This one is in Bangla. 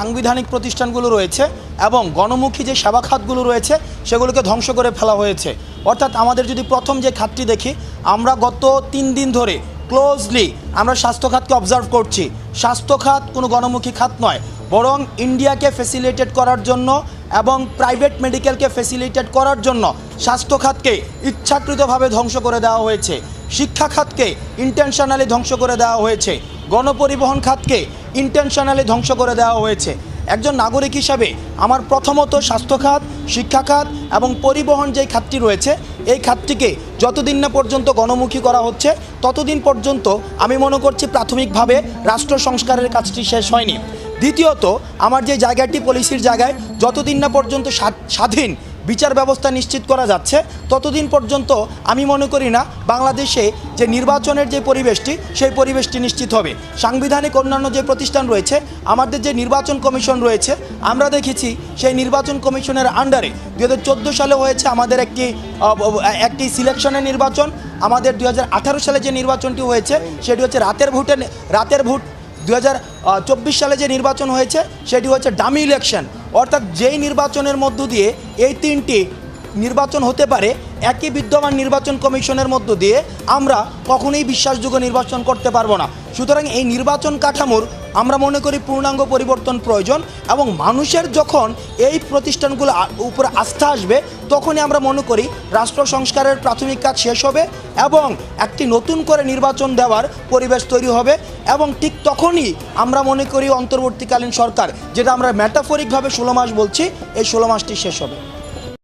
সাংবিধানিক প্রতিষ্ঠানগুলো রয়েছে এবং গণমুখী যে সেবা খাতগুলো রয়েছে, সেগুলোকে ধ্বংস করে ফেলা হয়েছে। অর্থাৎ আমাদের যদি প্রথম যে খাতটি দেখি, আমরা গত তিন দিন ধরে ক্লোজলি আমরা স্বাস্থ্য খাতকে অবজার্ভ করছি। স্বাস্থ্য খাত কোনো গণমুখী খাত নয়, বরং ইন্ডিয়াকে ফেসিলিটেট করার জন্য এবং প্রাইভেট মেডিকেলকে ফেসিলিটেট করার জন্য স্বাস্থ্য খাতকে ইচ্ছাকৃতভাবে ধ্বংস করে দেওয়া হয়েছে। শিক্ষা খাতকে ইন্টেনশনালি ধ্বংস করে দেওয়া হয়েছে। গণপরিবহন খাতকে ইন্টেনশনালি ধ্বংস করে দেওয়া হয়েছে। একজন নাগরিক হিসাবে আমার প্রথমত স্বাস্থ্য খাত শিক্ষা খাত এবং পরিবহন যেই খাতটি রয়েছে, এই খাতটিকে যতদিন না পর্যন্ত গণমুখী করা হচ্ছে, ততদিন পর্যন্ত আমি মনে করছি প্রাথমিকভাবে রাষ্ট্র সংস্কারের কাজটি শেষ হয়নি। দ্বিতীয়ত, আমার যে জায়গাটি, পলিসির জায়গায় যতদিন না পর্যন্ত স্বা- স্বাধীন বিচার ব্যবস্থা নিশ্চিত করা যাচ্ছে। ততদিন পর্যন্ত আমি মনে করি না বাংলাদেশে যে নির্বাচনের যে পরিবেশটি, সেই পরিবেশটি নিশ্চিত হবে। সাংবিধানিক অন্যান্য যে প্রতিষ্ঠান রয়েছে, আমাদের যে নির্বাচন কমিশন রয়েছে, আমরা দেখেছি সেই নির্বাচন কমিশনের আন্ডারে দু হাজার চোদ্দ সালে হয়েছে আমাদের একটি একটি সিলেকশনের নির্বাচন। আমাদের দু হাজার আঠারো সালে যে নির্বাচনটি হয়েছে, সেটি হচ্ছে রাতের ভোটে, রাতের ভোট দু সালে যে নির্বাচন হয়েছে, সেটি হচ্ছে ডামি ইলেকশন অর্থাৎ যেই নির্বাচনের মধ্য দিয়ে এই তিনটি নির্বাচন হতে পারে, একই বিদ্যমান নির্বাচন কমিশনের মধ্য দিয়ে আমরা কখনোই বিশ্বাসযোগ্য নির্বাচন করতে পারব না। সুতরাং এই নির্বাচন কাঠামোর আমরা মনে করি পূর্ণাঙ্গ পরিবর্তন প্রয়োজন এবং মানুষের যখন এই প্রতিষ্ঠানগুলো উপরে আস্থা আসবে, তখনই আমরা মনে করি রাষ্ট্র সংস্কারের প্রাথমিক কাজ শেষ হবে এবং একটি নতুন করে নির্বাচন দেওয়ার পরিবেশ তৈরি হবে এবং ঠিক তখনই আমরা মনে করি অন্তর্বর্তীকালীন সরকার, যেটা আমরা ম্যাটাফরিকভাবে ষোলো মাস বলছি, এই ষোলো মাসটি শেষ হবে।